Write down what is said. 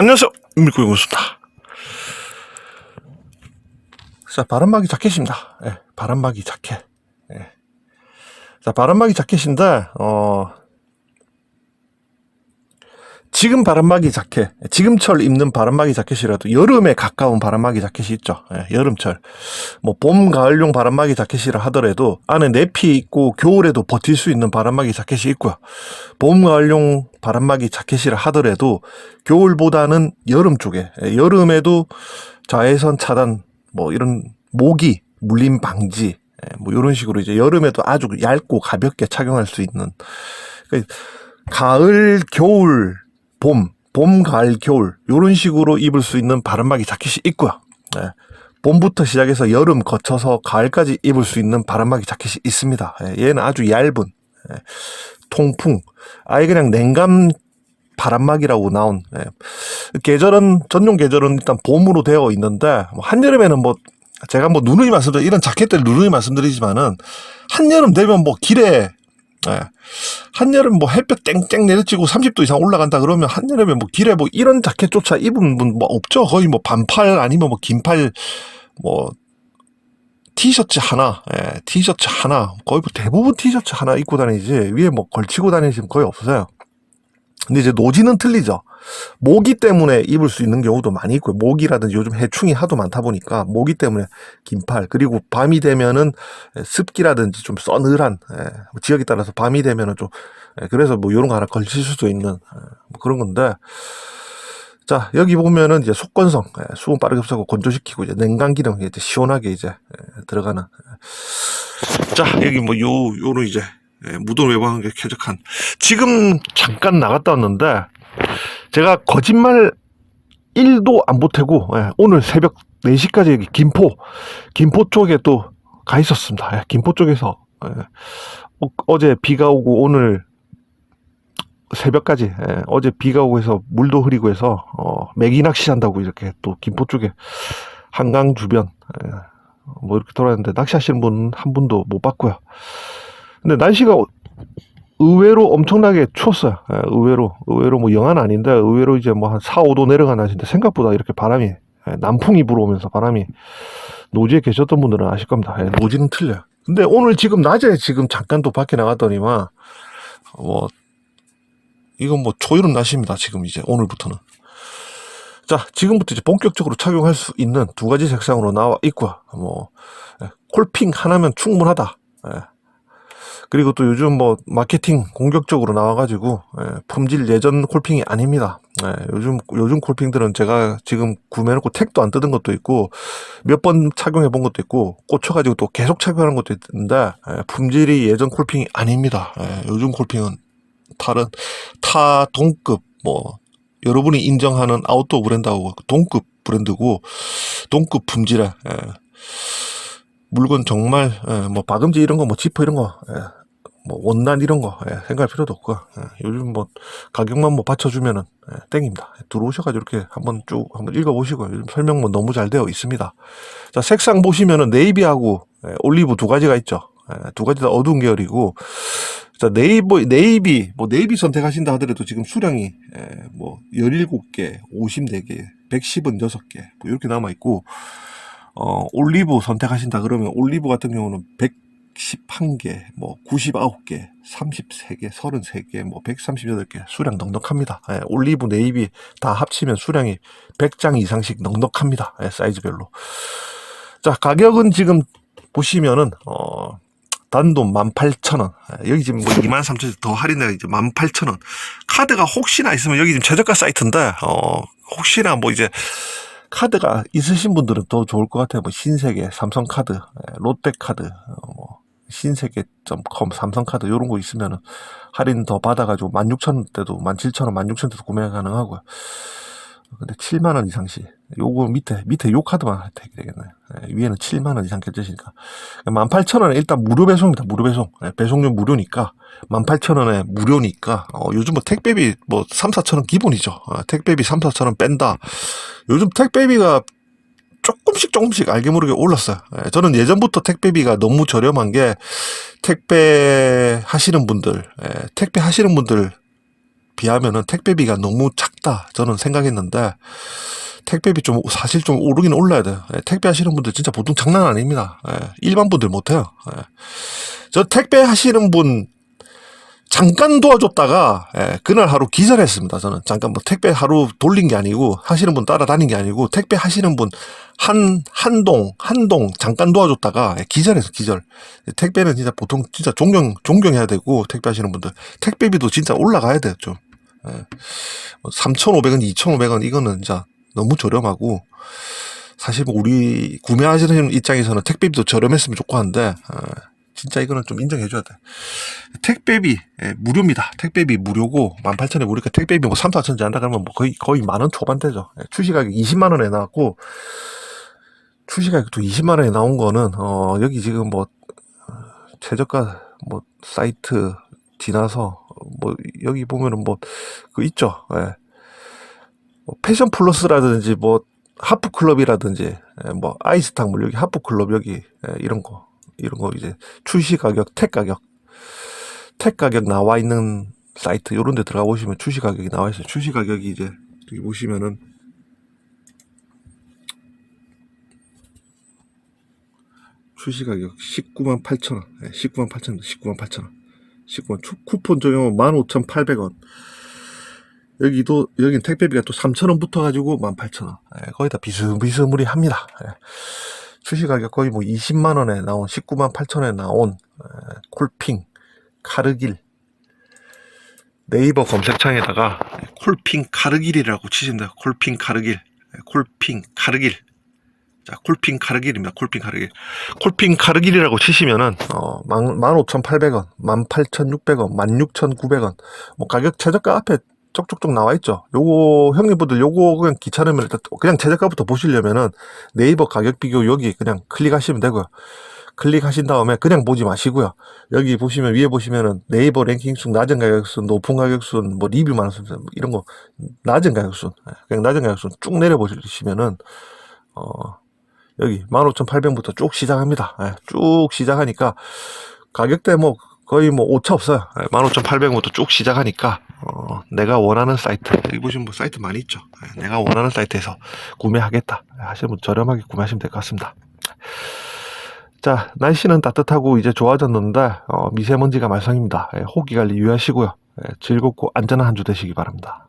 안녕하세요. 밀고 이고습니다 자, 바람막이 자켓입니다. 예, 바람막이 자켓. 예. 자, 바람막이 자켓인데, 어, 지금 바람막이 자켓, 지금철 입는 바람막이 자켓이라도 여름에 가까운 바람막이 자켓이 있죠. 예, 여름철. 뭐, 봄, 가을용 바람막이 자켓이라 하더라도 안에 내피 있고 겨울에도 버틸 수 있는 바람막이 자켓이 있고요. 봄, 가을용 바람막이 자켓이라 하더라도 겨울보다는 여름 쪽에, 예, 여름에도 자외선 차단, 뭐 이런 모기, 물림 방지, 예, 뭐 이런 식으로 이제 여름에도 아주 얇고 가볍게 착용할 수 있는 그 가을, 겨울, 봄, 봄, 가을, 겨울 이런 식으로 입을 수 있는 바람막이 자켓이 있고요. 예. 봄부터 시작해서 여름 거쳐서 가을까지 입을 수 있는 바람막이 자켓이 있습니다. 예, 얘는 아주 얇은 예, 통풍, 아예 그냥 냉감 바람막이라고 나온 예. 계절은 전용 계절은 일단 봄으로 되어 있는데 뭐 한여름에는 뭐 제가 뭐 누누이 말씀드려 이런 자켓들 누누이 말씀드리지만은 한여름 되면 뭐 길에 예. 한여름 뭐 햇볕 땡땡 내려치고 30도 이상 올라간다 그러면 한여름에 뭐 길에 뭐 이런 자켓조차 입은 분 뭐 없죠. 거의 뭐 반팔 아니면 뭐 긴팔 뭐 티셔츠 하나, 예, 티셔츠 하나, 거의 뭐 대부분 티셔츠 하나 입고 다니지 위에 뭐 걸치고 다니시면 거의 없으세요. 근데 이제 노지는 틀리죠. 모기 때문에 입을 수 있는 경우도 많이 있고요. 모기라든지 요즘 해충이 하도 많다 보니까 모기 때문에 긴팔 그리고 밤이 되면은 습기라든지 좀 서늘한 예, 뭐 지역에 따라서 밤이 되면은 좀 예, 그래서 뭐 이런 거 하나 걸칠 수도 있는 예, 뭐 그런 건데 자 여기 보면은 이제 속건성 예, 수분 빠르게 흡수하고 건조시키고 이제 냉간 기능 이제 시원하게 이제 예, 들어가는 예. 자 여기 뭐 요 요런 이제 예, 무덤 외부하는 게 쾌적한 지금 잠깐 나갔다 왔는데 제가 거짓말 1도 안 보태고 예, 오늘 새벽 4시까지 여기 김포 김포 쪽에 또 가 있었습니다. 예, 김포 쪽에서 예, 어, 제 비가 오고 오늘 새벽까지 예, 어제 비가 오고 해서 물도 흐리고 해서 어, 매기 낚시 한다고 이렇게 또 김포 쪽에 한강 주변 예, 뭐 이렇게 돌아다녔는데 낚시하시는 분 한 분도 못 봤고요. 근데 날씨가 의외로 엄청나게 추웠어요. 예, 의외로 의외로 뭐 영하는 아닌데 의외로 이제 뭐 한 4, 5도 내려간 날씨인데 생각보다 이렇게 바람이 예, 남풍이 불어오면서 바람이 노지에 계셨던 분들은 아실 겁니다. 예, 노지는 틀려요. 근데 오늘 지금 낮에 지금 잠깐 또 밖에 나갔더니만 뭐 이건 뭐 초여름 날씨입니다. 지금 이제 오늘부터는. 자, 지금부터 이제 본격적으로 착용할 수 있는 두 가지 색상으로 나와 있고요. 뭐 예, 콜핑 하나면 충분하다. 예. 그리고 또 요즘 뭐 마케팅 공격적으로 나와가지고 예, 품질 예전 콜핑이 아닙니다. 예, 요즘 요즘 콜핑들은 제가 지금 구매해놓고 택도 안 뜯은 것도 있고 몇 번 착용해 본 것도 있고 꽂혀가지고 또 계속 착용하는 것도 있는데 예, 품질이 예전 콜핑이 아닙니다. 예, 요즘 콜핑은 다른 타 동급 뭐 여러분이 인정하는 아웃도어 브랜드하고 동급 브랜드고 동급 품질의 예, 물건 정말 예, 뭐 박음질 이런 거 뭐 지퍼 이런 거 예, 뭐 원단 이런 거 예, 생각할 필요도 없고 예, 요즘 뭐 가격만 뭐 받쳐주면은 예, 땡입니다. 들어오셔가지고 이렇게 한번 쭉 한번 읽어보시고 요즘 설명 뭐 너무 잘 되어 있습니다. 자 색상 보시면은 네이비하고 예, 올리브 두 가지가 있죠. 예, 두 가지 다 어두운 계열이고 자 네이버 네이비 뭐 네이비 선택하신다 하더라도 지금 수량이 예, 뭐 17개, 54개, 110은 6개 뭐 이렇게 남아 있고 어, 올리브 선택하신다 그러면 올리브 같은 경우는 111개, 뭐 99개, 33개, 33개, 뭐 138개 수량 넉넉합니다. 예, 올리브, 네이비 다 합치면 수량이 100장 이상씩 넉넉합니다. 예, 사이즈별로. 자, 가격은 지금 보시면은 어 단돈 18,000원. 예, 여기 지금 뭐 23,000원 더 할인해가 이제 18,000원. 카드가 혹시나 있으면 여기 지금 최저가 사이트인데 어 혹시나 뭐 이제 카드가 있으신 분들은 더 좋을 것 같아요. 뭐 신세계, 삼성카드, 예, 롯데카드, 어, 뭐 신세계.com, 삼성카드 이런 거 있으면 할인 더 받아가지고 16,000원대도 17,000원, 16,000원대도 구매 가능하고요. 근데 7만 원 이상 시 요거 밑에 밑에 요 카드만 혜택이 되겠네요. 예, 위에는 7만 원 이상 결제시니까 18,000원에 일단 무료 배송입니다. 무료 배송. 예, 배송료 무료니까 18,000원에 무료니까 어, 요즘 뭐 택배비 뭐 3, 4,000원 기본이죠. 어, 택배비 3, 4,000원 뺀다. 요즘 택배비가 조금씩 조금씩 알게 모르게 올랐어요. 예, 저는 예전부터 택배비가 너무 저렴한 게 택배 하시는 분들, 예, 택배 하시는 분들 비하면은 택배비가 너무 작다 저는 생각했는데 택배비 좀 사실 좀 오르긴 올라야 돼요. 예, 택배 하시는 분들 진짜 보통 장난 아닙니다. 예, 일반 분들 못해요. 예. 저 택배 하시는 분 잠깐 도와줬다가 예, 그날 하루 기절했습니다. 저는 잠깐 뭐 택배 하루 돌린 게 아니고 하시는 분 따라다닌 게 아니고 택배 하시는 분 한 한동 한동 잠깐 도와줬다가 예, 기절해서 기절. 택배는 진짜 보통 진짜 존경 존경해야 되고 택배 하시는 분들 택배비도 진짜 올라가야 돼요 좀. 예. 3,500원, 2,500원 이거는 진짜 너무 저렴하고 사실 뭐 우리 구매하시는 입장에서는 택배비도 저렴했으면 좋고 한데 어, 진짜 이거는 좀 인정해줘야 돼. 택배비 예, 무료입니다. 택배비 무료고 18,000에 우리가 택배비 뭐 3, 4천 잔다 그러면 뭐 거의 거의 만 원 초반대죠. 예, 출시가격 20만 원에 나왔고 출시가격도 20만 원에 나온 거는 어 여기 지금 뭐 어, 최저가 뭐 사이트 지나서 뭐 여기 보면은 뭐 그 있죠. 예. 뭐 패션 플러스라든지 뭐 하프 클럽이라든지 예, 뭐 아이스탁 물 여기 하프 클럽 여기 예, 이런 거 이런 거 이제 출시 가격 택 가격 택 가격 나와 있는 사이트 요런 데 들어가 보시면 출시 가격이 나와 있어요. 출시 가격이 이제 여기 보시면은 출시 가격 19만 8천 원, 예, 19만 8천 원, 19만 8천 원, 19만 추- 쿠폰 적용은 15,800원. 여기도 여긴 택배비가 또 3,000원 붙어가지고 18,000원. 예, 거의 다 비스비스무리합니다. 예. 출시 가격 거의 뭐 20만 원에 나온 19만 8천 원에 나온 예, 콜핑 카르길 네이버 검색창에다가 콜핑 카르길이라고 돼요. 콜핑 카르길, 예, 콜핑 카르길. 자, 콜핑 카르길입니다. 콜핑 카르길. 콜핑 카르길이라고 치시면은 어 15,800원, 18,600원, 16,900원. 뭐 가격 최저가 앞에 쪽쪽쪽 나와 있죠. 요거 형님분들 요거 그냥 귀찮으면 일단 그냥 최저가부터 보시려면은 네이버 가격 비교 여기 그냥 클릭하시면 되고요. 클릭하신 다음에 그냥 보지 마시고요. 여기 보시면 위에 보시면은 네이버 랭킹 순, 낮은 가격 순, 높은 가격 순, 뭐 리뷰 많은 순, 뭐 이런 거 낮은 가격 순, 예, 그냥 낮은 가격 순 쭉 내려 보시면은 어 여기 15,800부터 쭉 시작합니다. 예, 쭉 시작하니까 가격대 뭐 거의 뭐 오차 없어요. 15,800부터 쭉 시작하니까 어, 내가 원하는 사이트 보시면 뭐 사이트 많이 있죠. 예, 내가 원하는 사이트에서 구매하겠다 하시는 분 저렴하게 구매하시면 될 것 같습니다. 자 날씨는 따뜻하고 이제 좋아졌는데 어, 미세먼지가 말썽입니다. 예, 호기 관리 유의하시고요. 예, 즐겁고 안전한 한 주 되시기 바랍니다.